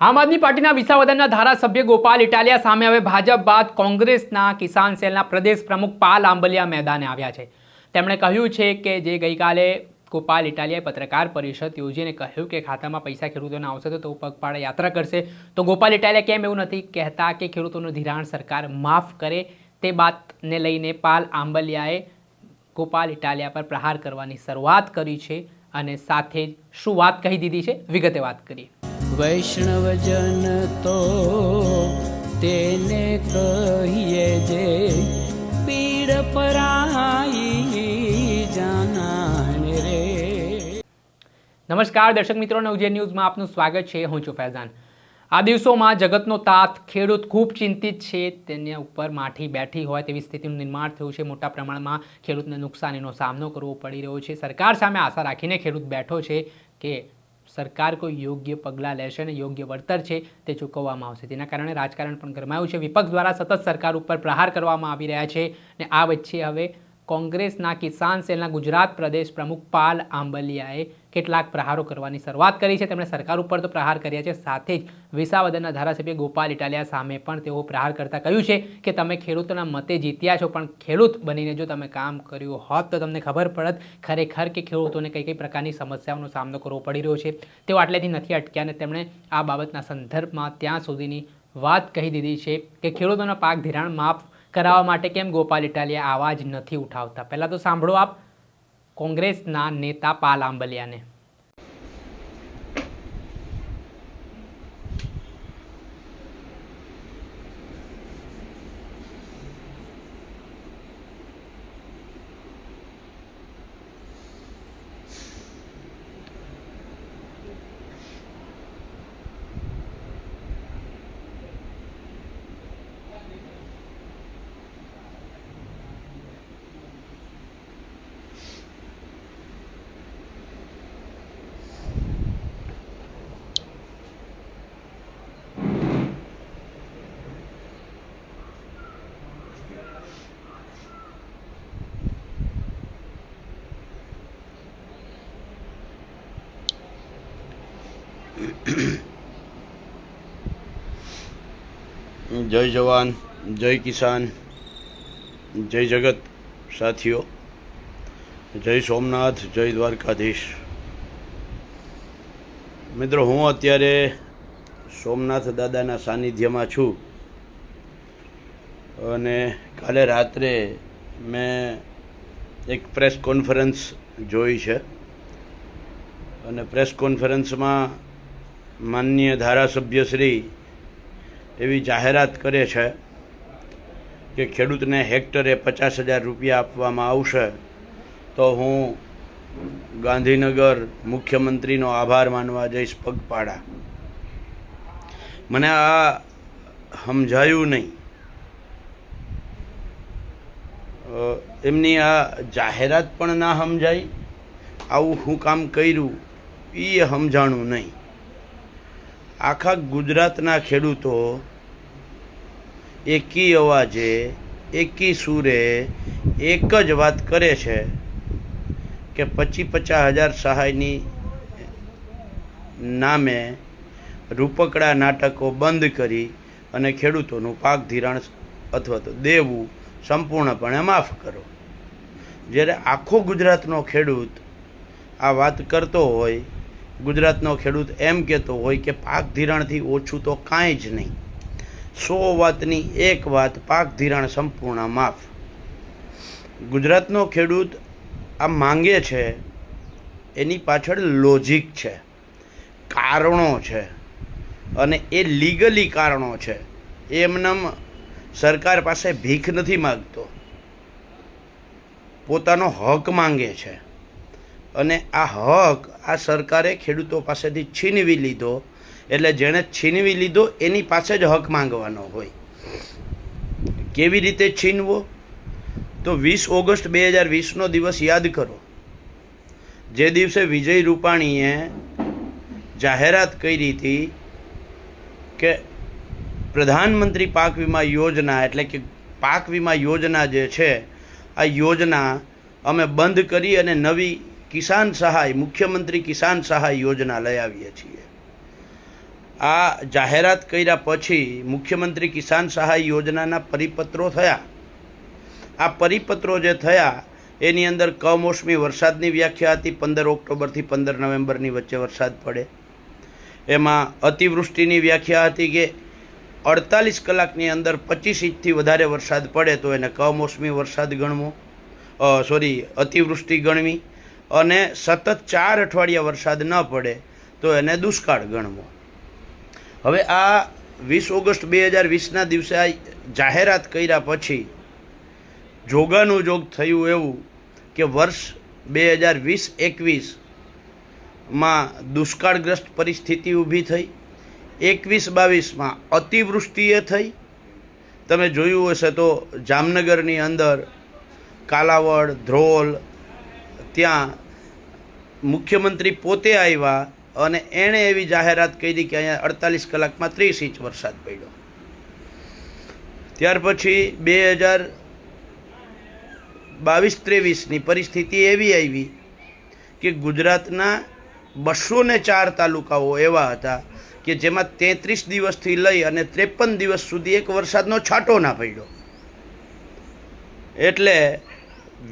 આમ આદમી પાર્ટીના વિસાવદનના ધારાસભ્ય ગોપાલ ઇટાલિયા સામે હવે ભાજપ બાદ કોંગ્રેસના કિસાન સેલના પ્રદેશ પ્રમુખ પાલ આંબલિયા મેદાને આવ્યા છે. તેમણે કહ્યું છે કે જે ગઈકાલે ગોપાલ ઇટાલિયાએ પત્રકાર પરિષદ યોજીને કહ્યું કે ખાતામાં પૈસા ખેડૂતોને આવશે તો તેઓ યાત્રા કરશે. તો ગોપાલ ઇટાલિયા કેમ એવું નથી કહેતા કે ખેડૂતોનું ધિરાણ સરકાર માફ કરે તે બાતને લઈને પાલ આંબલિયાએ ગોપાલ ઇટાલિયા પર પ્રહાર કરવાની શરૂઆત કરી છે અને સાથે જ શું વાત કહી દીધી છે? વિગતે વાત કરીએ. વૈષ્ણવજન તો તેને કહીએ જે પીડ પરાઈ જાનાને રે. નમસ્કાર, દર્શક મિત્રો નવજે ન્યૂઝમાં આપનું સ્વાગત છે. હું છું ફૈઝાન. આ દિવસોમાં જગતનો તાત, ખેડૂત ખૂબ ચિંતિત છે. તેના ઉપર માઠી બેઠી હોય તેવી સ્થિતિનું નિર્માણ થયું છે. મોટા પ્રમાણમાં ખેડૂતને નુકસાનીનો સામનો કરવો પડી રહ્યો છે. સરકાર સામે આશા રાખીને ખેડૂત બેઠો છે કે સરકાર કોઈ યોગ્ય પગલાં લેશે અને યોગ્ય વળતર છે તે ચૂકવવામાં આવશે. તેના કારણે રાજકારણ પણ ગરમાયું છે. વિપક્ષ દ્વારા સતત સરકાર ઉપર પ્રહાર કરવામાં આવી રહ્યા છે અને આ વચ્ચે હવે કોંગ્રેસના કિસાન સેલના ગુજરાત પ્રદેશ પ્રમુખ પાલ આંબલિયાએ કેટલાક પ્રહારો કરવાની શરૂઆત કરી છે. તેમણે સરકાર ઉપર તો પ્રહાર કર્યા છે. સાથે જ વિસાવદરના ધારાસભ્ય ગોપાલ ઇટાલિયા સામે પણ તેઓ પ્રહાર કરતા કહ્યું છે કે, તમે ખેડૂતોના મતે જીત્યા છો, પણ ખેડૂત બનીને જો તમે કામ કર્યું હોત, તો તમને ખબર પડત ખરેખર કે ખેડૂતોને કઈ કઈ પ્રકારની સમસ્યાઓનો સામનો કરવો પડી રહ્યો છે. તેઓ આટલેથી નથી અટક્યા અને તેમણે આ બાબતના સંદર્ભમાં ત્યાં સુધીની વાત કહી દીધી છે કે, ખેડૂતોના પાક ધિરાણ માફ કરાવવા માટે કેમ ગોપાલ ઇટાલિયા આવાજ નથી ઉઠાવતા? પહેલાં તો સાંભળો આપ. કોંગ્રેસના નેતા પાલ આંબલિયાને. જય જવાન, જય કિસાન, જય જગત સાથીઓ, જય સોમનાથ, જય દ્વારકાધીશ. મિત્રો, હું અત્યારે સોમનાથ દાદાના સાનિધ્યમાં છું અને કાલે રાત્રે મેં એક પ્રેસ કોન્ફરન્સ જોઈ છે. અને પ્રેસ કોન્ફરન્સમાં માનનીય ધારાસભ્ય શ્રી એવી જાહેરાત કરે છે કે ખેડૂતને હેક્ટરે પચાસ હજાર રૂપિયા આપવામાં આવશે, તો હું ગાંધીનગર મુખ્યમંત્રીનો આભાર માનવા જઈશ પગપાળા. મને આ સમજાયું નહીં. એમની આ જાહેરાત પણ ના સમજાય આવું હું કામ કર્યું એ સમજાણું નહીં. આખા ગુજરાતના ખેડૂતો એકી અવાજે, એકી સૂરે એક જ વાત કરે છે કે પચી પચાસ હજાર સહાયની નામે રૂપકડા નાટકો બંધ કરી અને ખેડૂતોનું પાક ધિરાણ અથવા તો દેવું સંપૂર્ણપણે માફ કરો. જ્યારે આખો ગુજરાતનો ખેડૂત આ વાત કરતો હોય ગુજરાતનો ખેડૂત એમ કહેતો હોય કે પાક ધિરાણથી ઓછું તો કાંઈ જ નહીં. સો વાતની એક વાત પાક ધિરાણ સંપૂર્ણ માફ. ગુજરાતનો ખેડૂત આ માંગે છે, એની પાછળ લોજિક છે, કારણો છે, અને એ લીગલી કારણો છે. એમનેમ સરકાર પાસે ભીખ નથી માગતો. પોતાનો હક માંગે છે. અને આ હક આ સરકારે ખેડૂતો પાસેથી છીનવી લીધો, એટલે જેણે છીનવી લીધો એની પાસે જ હક માંગવાનો હોય. કેવી રીતે છીનવો? તો વીસ ઓગસ્ટ બે હજાર વીસનો દિવસ યાદ કરો. જે દિવસે વિજય રૂપાણીએ જાહેરાત કરી હતી કે પ્રધાનમંત્રી પાક વીમા યોજના, એટલે કે પાક વીમા યોજના જે છે, આ યોજના અમે બંધ કરી અને નવી કિસાન સહાય, મુખ્યમંત્રી કિસાન સહાય યોજના લઈ આવીએ છીએ. આ જાહેરાત કર્યા પછી મુખ્યમંત્રી કિસાન સહાય યોજનાના પરિપત્રો થયા. આ પરિપત્રો જે થયા, એની અંદર કમોસમી વરસાદની વ્યાખ્યા હતી, પંદર ઓક્ટોબરથી પંદર નવેમ્બરની વચ્ચે વરસાદ પડે. એમાં અતિવૃષ્ટિની વ્યાખ્યા હતી કે અડતાલીસ કલાકની અંદર પચીસ ઇંચથી વધારે વરસાદ પડે તો એને કમોસમી વરસાદ ગણવો સોરી, અતિવૃષ્ટિ ગણવી. અને સતત ચાર અઠવાડિયા વરસાદ ન પડે, તો એને દુષ્કાળ ગણવો. હવે આ વીસ ઓગસ્ટ બે હજાર વીસના દિવસે આ જાહેરાત કર્યા પછી જોગાનું જોગ થયું એવું કે વર્ષ બે હજાર વીસ એકવીસમાં દુષ્કાળગ્રસ્ત પરિસ્થિતિ ઊભી થઈ, એકવીસ બાવીસમાં અતિવૃષ્ટિએ થઈ. તમે જોયું હશે તો જામનગરની અંદર કાલાવડ, ધ્રોલ ત્યાં મુખ્યમંત્રી પોતે આવ્યા અને એણે એવી જાહેરાત કરી કે અહીંયા અડતાલીસ કલાકમાં ત્રીસ ઇંચ વરસાદ પડ્યો. ત્યાર પછી બે હજાર બાવીસ ત્રેવીસની પરિસ્થિતિ એવી આવી કે ગુજરાતના બસો ને ચાર તાલુકાઓ એવા હતા કે જેમાં તેત્રીસ દિવસથી લઈ અને ત્રેપન દિવસ સુધી એક વરસાદનો છાંટો ના પડ્યો. એટલે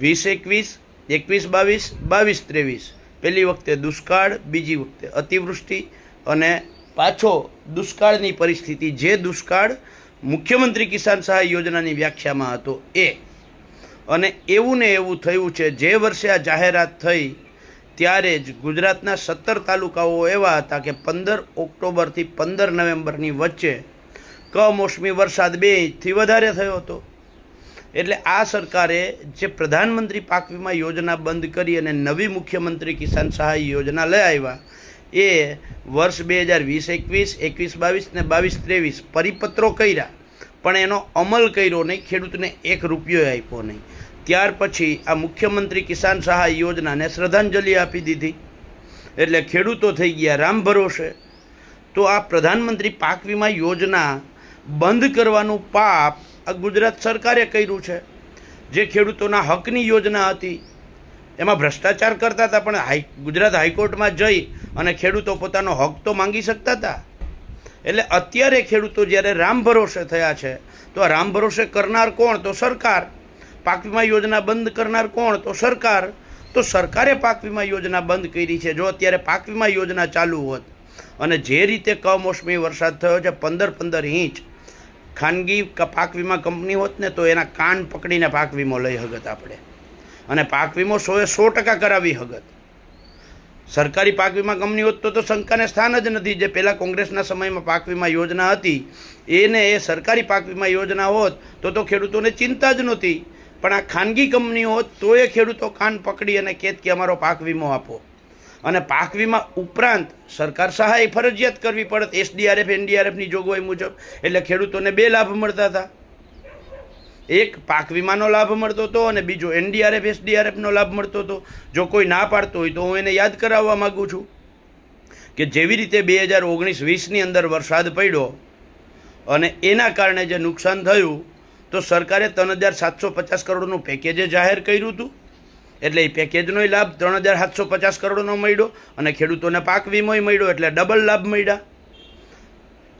વીસ એકવીસ એકવીસ, બાવીસ બાવીસ, ત્રેવીસ. પહેલી વખતે દુષ્કાળ, બીજી વખતે અતિવૃષ્ટિ અને પાછો દુષ્કાળની પરિસ્થિતિ. જે દુષ્કાળ મુખ્યમંત્રી કિસાન સહાય યોજનાની વ્યાખ્યામાં હતો એ. અને એવું ને એવું થયું છે, જે વર્ષે આ જાહેરાત થઈ, ત્યારે જ ગુજરાતના સત્તર તાલુકાઓ એવા હતા કે પંદર ઓક્ટોબરથી પંદર નવેમ્બરની વચ્ચે કમોસમી વરસાદ બે ઇંચથી વધારે થયો હતો. એટલે આ સરકારે જે પ્રધાનમંત્રી પાક વીમા યોજના બંધ કરી અને નવી મુખ્યમંત્રી કિસાન સહાય યોજના લઈ આવ્યા, એ વર્ષ બે હજાર વીસ, એકવીસ એકવીસ, બાવીસ ને બાવીસ, ત્રેવીસ પરિપત્રો કર્યા. પણ એનો અમલ કર્યો નહીં, ખેડૂતને એક રૂપિયો આપ્યો નહીં. ત્યાર પછી આ મુખ્યમંત્રી કિસાન સહાય યોજનાને શ્રદ્ધાંજલિ આપી દીધી. એટલે ખેડૂતો થઈ ગયા, રામ ભરોસે. તો આ પ્રધાનમંત્રી પાક વીમા યોજના બંધ કરવાનું પાપ આ ગુજરાત સરકારે કર્યું છે. જે ખેડૂતોના હકની યોજના હતી, એમાં ભ્રષ્ટાચાર કરતા હતા, પણ હાઈ, ગુજરાત હાઈકોર્ટમાં જઈ અને ખેડૂતો પોતાનો હક તો માંગી શકતા હતા. એટલે અત્યારે ખેડૂતો જ્યારે રામ ભરોસે થયા છે, તો આ રામ ભરોસે કરનાર કોણ? તો સરકાર. પાક વીમા યોજના બંધ કરનાર કોણ? તો સરકાર. તો સરકારે પાક વીમા યોજના બંધ કરી છે. જો અત્યારે પાક વીમા યોજના ચાલુ હોત અને જે રીતે કમોસમી વરસાદ થયો છે, પંદર પંદર ઇંચ ખાનગી પાક વીમા કંપની હોત ને તો એના કાન પકડીને પાક વીમો લઈ હગત આપણે. અને પાક વીમો સોએ સો ટકા કરાવી હગત. સરકારી પાક વીમા કંપની હોત તો તો શંકાને સ્થાન જ નથી. જે પહેલાં કોંગ્રેસના સમયમાં પાક વીમા યોજના હતી, એને એ સરકારી પાક વીમા યોજના હોત તો તો ખેડૂતોને ચિંતા જ નહોતી. પણ આ ખાનગી કંપની હોત તો એ ખેડૂતો કાન પકડી અને કહેત કે અમારો પાક વીમો આપો. અને પાક વીમા ઉપરાંત સરકાર સહાય ફરજિયાત કરવી પડત. એસડીઆરએફ, એનડીઆરએફની જોગવાઈ મુજબ. એટલે ખેડૂતોને બે લાભ મળતા હતા. એક, પાક વીમાનો લાભ મળતો હતો અને બીજો, એનડીઆરએફ, એસડીઆરએફનો લાભ મળતો હતો. જો કોઈ ના પાડતો હોય તો હું એને યાદ કરાવવા માગું છું કે જેવી રીતે બે હજાર ઓગણીસ વીસની અંદર વરસાદ પડ્યો અને એના કારણે જે નુકસાન થયું, તો સરકારે ત્રણ હજાર સાતસો પચાસ કરોડનું પેકેજ જાહેર કર્યું હતું. એટલે એ પેકેજનો લાભ ત્રણ હજાર સાતસો પચાસ કરોડનો મળ્યો અને ખેડૂતોને પાક વીમોય મળ્યો એટલે ડબલ લાભ મળ્યા.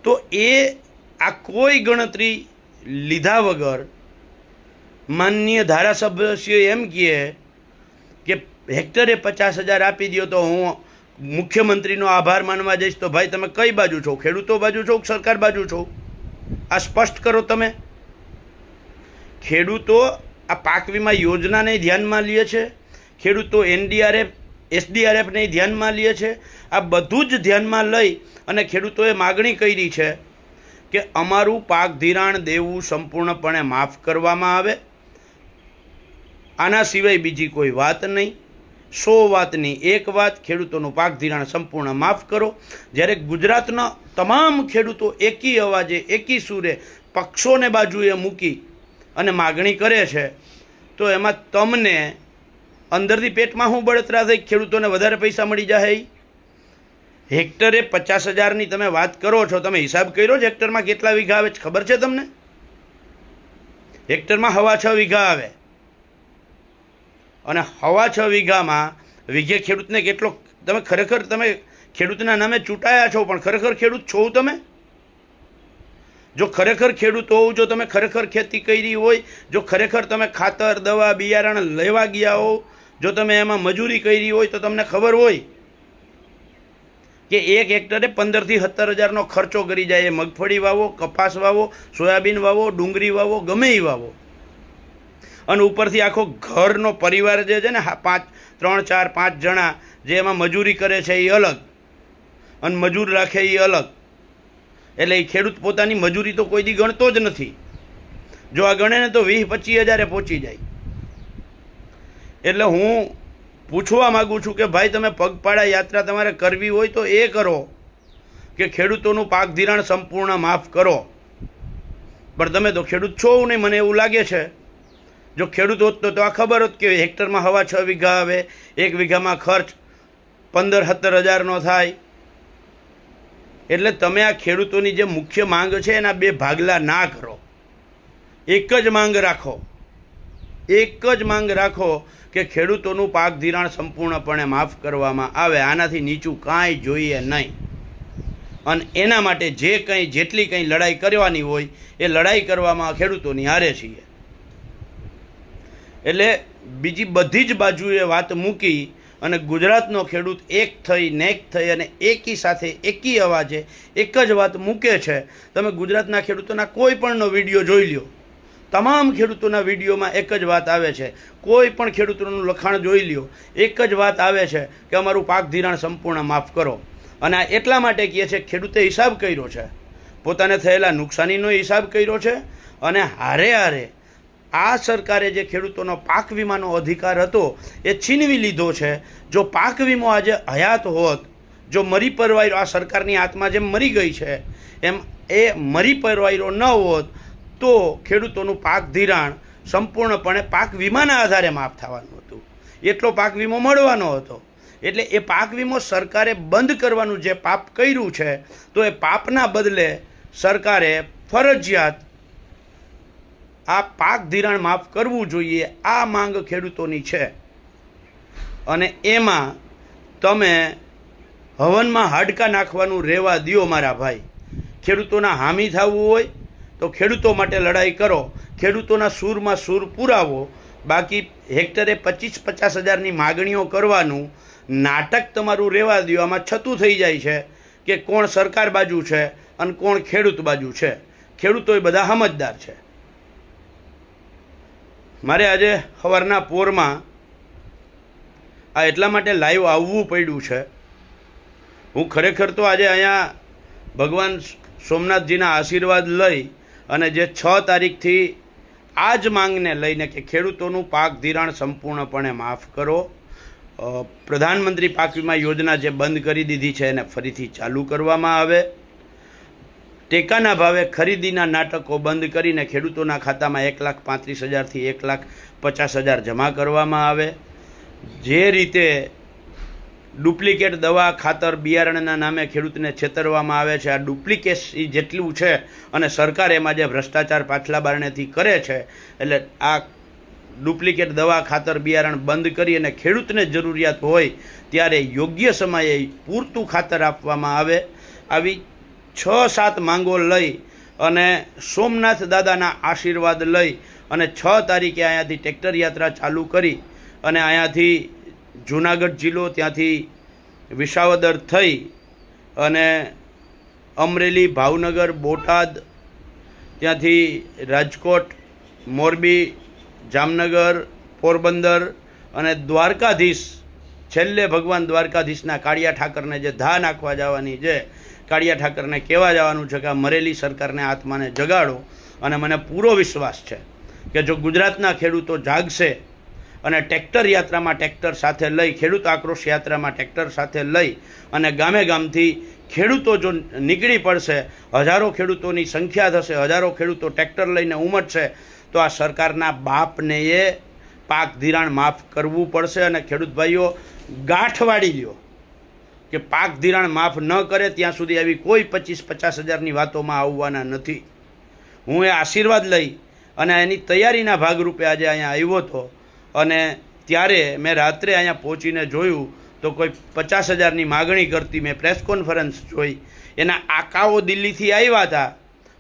તો એ આ કોઈ ગણતરી લીધા વગર માનનીય ધારાસભ્યશ્રીઓ એમ કહે કે હેક્ટરે પચાસ હજાર આપી દો તો હું મુખ્યમંત્રીનો આભાર માનવા જઈશ તો ભાઈ તમે કઈ બાજુ છો? ખેડૂતો બાજુ છો સરકાર બાજુ છો? આ સ્પષ્ટ કરો તમે. ખેડૂતો આ પાક વીમા યોજનાને ધ્યાનમાં લે છે. ખેડૂતો એનડીઆરએફ, એસડીઆરએફને ધ્યાનમાં લીએ છે. આ બધું જ ધ્યાનમાં લઈ અને ખેડૂતોએ માગણી કરી છે કે અમારું પાક ધિરાણ દેવું સંપૂર્ણપણે માફ કરવામાં આવે. આના સિવાય બીજી કોઈ વાત નહીં. સો વાતની એક વાત, ખેડૂતોનું પાક ધિરાણ સંપૂર્ણ માફ કરો. જ્યારે ગુજરાતના તમામ ખેડૂતો એકી અવાજે, એકી સુરે પક્ષોને બાજુએ મૂકી અને માગણી કરે છે, તો એમાં તમને અંદરથી પેટમાં શું બળતરા થઈ? ખેડૂતોને વધારે પૈસા મળી જાય? હેક્ટરે પચાસ હજારની તમે વાત કરો છો, તમે હિસાબ કર્યો છે હેક્ટરમાં કેટલા વીઘા આવે ખબર છે તમને? હેક્ટરમાં હવા છ વીઘા આવે. અને હવા છ વીઘામાં વીઘે ખેડૂતને કેટલો, તમે ખરેખર તમે ખેડૂતના નામે ચૂંટાયા છો, પણ ખરેખર ખેડૂત છો તમે? જો ખરેખર ખેડૂત હોવ જો તમે ખરેખર ખેતી કરી હોય, જો ખરેખર તમે ખાતર, દવા, બિયારણ લેવા ગયા હો જો તમે એમાં મજૂરી કરી હોય, તો તમને ખબર હોય કે એક હેક્ટરે પંદરથી સત્તર હજારનો ખર્ચો કરી જાય. એ મગફળી વાવો, કપાસ વાવો, સોયાબીન વાવો, ડુંગળી વાવો, ગમે એ વાવો. અને ઉપરથી આખો ઘરનો પરિવાર જે છે ને પાંચ, ત્રણ, ચાર, પાંચ જણા જે એમાં મજૂરી કરે છે, એ અલગ. અને મજૂર રાખે એ અલગ. એટલે એ ખેડૂત પોતાની મજૂરી તો કોઈ દી ગણતો જ નથી. જો આ ગણે ને તો વીસ પચીસ હજારે પહોંચી જાય. એટલે હું પૂછવા માગું છું કે ભાઈ તમે પગપાળા યાત્રા તમારે કરવી હોય તો એ કરો કે ખેડૂતોનું પાક ધિરાણ સંપૂર્ણ માફ કરો. પણ તમે તો ખેડૂત છો નહીં મને એવું લાગે છે. જો ખેડૂત હોત તો આ ખબર હોત કે હેક્ટરમાં હવા છ વીઘા આવે, એક વીઘામાં ખર્ચ પંદર સત્તર હજારનો થાય. એટલે તમે આ ખેડૂતોની જે મુખ્ય માંગ છે એના બે ભાગલા ના કરો. એક જ માંગ રાખો. એક જ માંગ રાખો કે ખેડૂતોનું પાક ધિરાણ સંપૂર્ણપણે માફ કરવામાં આવે. આનાથી નીચું કાંઈ જોઈએ નહીં. અને એના માટે જે કંઈ, જેટલી કંઈ લડાઈ કરવાની હોય, એ લડાઈ કરવામાં ખેડૂતોની હારે છીએ. એટલે બીજી બધી જ બાજુએ વાત મૂકી અને ગુજરાતનો ખેડૂત એક થઈ નેક થઈ અને એકી સાથે એકી અવાજે એક જ વાત મૂકે છે. તમે ગુજરાતના ખેડૂતોના કોઈ પણનો વીડિયો જોઈ લ્યો. તમામ ખેડૂતોના વિડીયોમાં એક જ વાત આવે છે. કોઈ પણ ખેડૂતોનું લખાણ જોઈ લ્યો. એક જ વાત આવે છે કે અમારું પાક ધિરાણ સંપૂર્ણ માફ કરો. અને આ એટલા માટે કહે છે, ખેડૂતે હિસાબ કર્યો છે. પોતાને થયેલા નુકસાનીનો હિસાબ કર્યો છે અને હારે હારે આ સરકારે જે ખેડૂતોનો પાક વીમાનો અધિકાર હતો, એ છીનવી લીધો છે. જો પાક વીમો આજે હયાત હોત, જો મરી પરવાયરો આ સરકારની આત્મા જેમ મરી ગઈ છે, એમ એ મરી પરવાયરો ન હોત, તો ખેડૂતોનું પાક ધિરાણ સંપૂર્ણપણે પાક વીમાના આધારે માફ થવાનું હતું. એટલો પાક વીમો મળવાનો હતો. એટલે એ પાક વીમો સરકારે બંધ કરવાનું જે પાપ કર્યું છે, તો એ પાપના બદલે સરકારે ફરજિયાત આ પાક ધિરાણ માફ કરવું જોઈએ, આ માંગ ખેડૂતોની છે. અને એમાં તમે હવનમાં હાડકા નાખવાનું રહેવા દ્યો મારા ભાઈ. ખેડૂતોના હામી થવું હોય તો ખેડૂતો માટે લડાઈ કરો. ખેડૂતોના સૂરમાં સૂર પુરાવો. બાકી હેક્ટરે પચીસ પચાસ હજારની માગણીઓ કરવાનું નાટક તમારું રહેવા દ્યો. આમાં છતું થઈ જાય છે કે કોણ સરકાર બાજુ છે અને કોણ ખેડૂત બાજુ છે. ખેડૂતોય બધા સમજદાર છે. મારે આજે સવારના પોરમાં આ એટલા માટે લાઈવ આવવું પડ્યું છે. હું ખરેખર તો આજે અહીંયા ભગવાન સોમનાથજીના આશીર્વાદ લઈ અને જે છ તારીખથી આ જ માંગને લઈને કે ખેડૂતોનું પાક ધિરાણ સંપૂર્ણપણે માફ કરો. પ્રધાનમંત્રી પાક વીમા યોજના જે બંધ કરી દીધી છે એને ફરીથી ચાલુ કરવામાં આવે. ટેકાના ભાવે ખરીદીના નાટકો બંધ કરીને ખેડૂતોના ખાતામાં એક લાખ પાંત્રીસ હજારથી એક લાખ પચાસ હજાર જમા કરવામાં આવે. જે રીતે ડુપ્લિકેટ દવા ખાતર બિયારણના નામે ખેડૂતને છેતરવામાં આવે છે, આ ડુપ્લિકેસી જેટલું છે અને સરકાર એમાં જે ભ્રષ્ટાચાર પાછલા બારણેથી કરે છે, એટલે આ ડુપ્લિકેટ દવા ખાતર બિયારણ બંધ કરી અને ખેડૂતને જરૂરિયાત હોય ત્યારે યોગ્ય સમયે પૂરતું ખાતર આપવામાં આવે. આવી છ સાત માંગો લઈ અને સોમનાથ દાદાના આશીર્વાદ લઈ અને છ તારીખે અહીંયાથી ટ્રેક્ટર યાત્રા ચાલુ કરી અને અહીંયાથી જુનાગઢ જિલ્લો ત્યાંથી વિસાવદર થઈ અને અમરેલી, ભાવનગર, બોટાદ, ત્યાંથી રાજકોટ, મોરબી, જામનગર, પોરબંદર અને દ્વારકાધીશ. છેલ્લે ભગવાન દ્વારકાધીશના કાળિયા ઠાકરને જે ધા નાખવા જવાની છે કાળિયા ઠાકરને કહેવા જવાનું છે કે મરેલી સરકારને આત્માને જગાડો. અને મને પૂરો વિશ્વાસ છે કે જો ગુજરાતના ખેડૂતો જાગશે અને ટ્રેક્ટર યાત્રામાં ટ્રેક્ટર સાથે લઈ, ખેડૂત આક્રોશ યાત્રામાં ટ્રેક્ટર સાથે લઈ અને ગામે ગામથી ખેડૂતો જો નીકળી પડશે, હજારો ખેડૂતોની સંખ્યા થશે, હજારો ખેડૂતો ટ્રેક્ટર લઈને ઉમટશે, તો આ સરકારના બાપને એ પાક ધિરાણ માફ કરવું પડશે અને ખેડૂત ભાઈઓ ગાંઠ વાળી લ્યો. કે પાક ધિરાણ માફ ન કરે, ત્યાં સુધી આવી કોઈ પચીસ પચાસ હજારની વાતોમાં આવવાના નથી. હું એ આશીર્વાદ લઈ અને એની તૈયારીના ભાગરૂપે આજે અહીંયા આવ્યો હતો અને ત્યારે મેં રાત્રે અહીંયા પહોંચીને જોયું તો કોઈ પચાસ હજારની માગણી કરતી મેં પ્રેસ કોન્ફરન્સ જોઈ. એના આકાઓ દિલ્હીથી આવ્યા હતા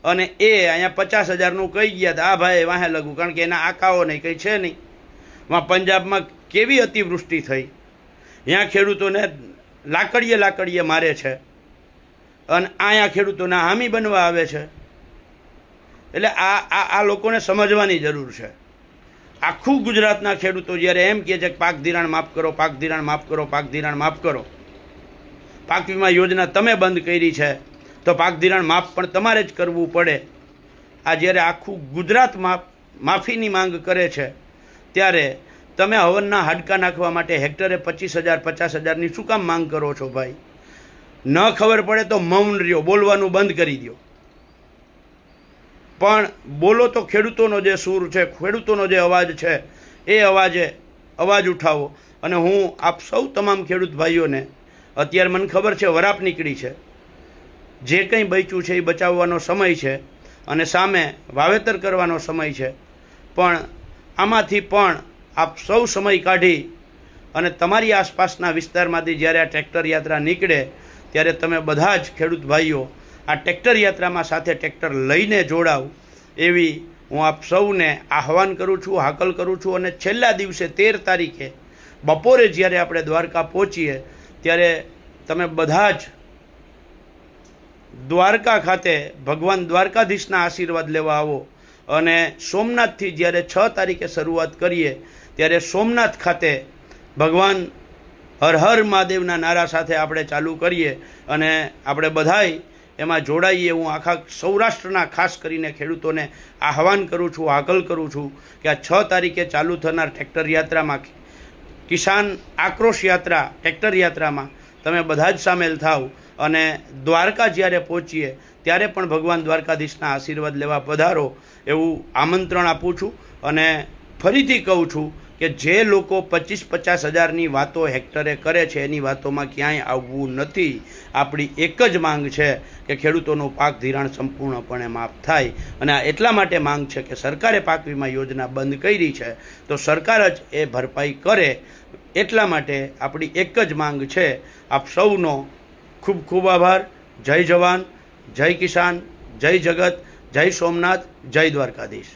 અને એ અહીંયા પચાસ હજારનું કહી ગયા હતા, આ ભાઈ વાહે લગું કારણ કે એના આકાઓ નહીં, કંઈ છે નહીં. વાં પંજાબમાં કેવી અતિવૃષ્ટિ થઈ? ત્યાં ખેડૂતોને લાકડીએ લાકડીએ મારે છે. અને અહીંયા ખેડૂતોના હામી બનવા આવે છે. એટલે આ આ આ લોકોને સમજવાની જરૂર છે. આખું ગુજરાતના ખેડૂતો જ્યારે એમ કહે છે કે પાક ધિરાણ માફ કરો, પાક ધિરાણ માફ કરો, પાક ધિરાણ માફ કરો. પાક વીમા યોજના તમે બંધ કરી છે, તો પાક ધિરાણ માફ પણ તમારે જ કરવું પડે. આ જ્યારે આખું ગુજરાત માફ માફીની માંગ કરે છે, ત્યારે તમે હવનના હાડકા નાખવા માટે હેક્ટરે પચીસ હજાર, પચાસ હજારની શું કામ માંગ કરો છો ભાઈ? ન ખબર પડે તો મૌન રહ્યો, બોલવાનું બંધ કરી દો પણ બોલો તો ખેડૂતોનો જે સૂર છે, ખેડૂતોનો જે અવાજ છે, એ અવાજે અવાજ ઉઠાવો. અને હું આપ સૌ તમામ ખેડૂત ભાઈઓને, અત્યારે મને ખબર છે વરાપ નીકળી છે. જે કંઈ બચ્યું છે એ બચાવવાનો સમય છે અને સામે વાવેતર કરવાનો સમય છે. પણ આમાંથી પણ આપ સૌ સમય કાઢી અને તમારી આસપાસના વિસ્તારમાંથી જ્યારે આ ટ્રેક્ટર યાત્રા નીકળે, ત્યારે તમે બધા જ ખેડૂત ભાઈઓ આ ટ્રેક્ટર યાત્રામાં સાથે ટ્રેક્ટર લઈને જોડાવ એવી હું આપ સૌને આહવાન કરું છું, હાકલ કરું છું અને છેલ્લા દિવસે તેર તારીખે બપોરે જ્યારે આપણે દ્વારકા પહોંચીએ, ત્યારે તમે બધા જ દ્વારકા ખાતે ભગવાન દ્વારકાધીશના આશીર્વાદ લેવા આવો અને સોમનાથથી જ્યારે છ તારીખે શરૂઆત કરીએ ત્યારે સોમનાથ ખાતે ભગવાન હર હર મહાદેવના નારા સાથે આપણે ચાલુ કરીએ અને આપણે બધાય એમાં જોડાઈએ. હું આખા સૌરાષ્ટ્રના ખાસ કરીને ખેડૂતોને આહવાન કરું છું, હાકલ કરું છું કે આ છ તારીખે ચાલુ થનાર ટ્રેક્ટર યાત્રામાં, કિસાન આક્રોશ યાત્રા, ટ્રેક્ટર યાત્રામાં તમે બધા જ સામેલ થાવ અને દ્વારકા જ્યારે પહોંચીએ ત્યારે પણ ભગવાન દ્વારકાધીશના આશીર્વાદ લેવા પધારો એવું આમંત્રણ આપું છું અને ફરીથી કહું છું કે જે લોકો પચીસ પચાસ હજારની વાતો હેક્ટરે કરે છે, એની વાતોમાં ક્યાંય આવવું નથી. આપણી એક જ માંગ છે કે ખેડૂતોનું પાક ધિરાણ સંપૂર્ણપણે માફ થાય. અને આ એટલા માટે માંગ છે કે સરકારે પાક વીમા યોજના બંધ કરી છે. તો સરકાર જ એ ભરપાઈ કરે. એટલા માટે આપણી એક જ માંગ છે. આપ સૌનો ખૂબ ખૂબ આભાર. જય જવાન, જય કિસાન, જય જગત, જય સોમનાથ, જય દ્વારકાધીશ.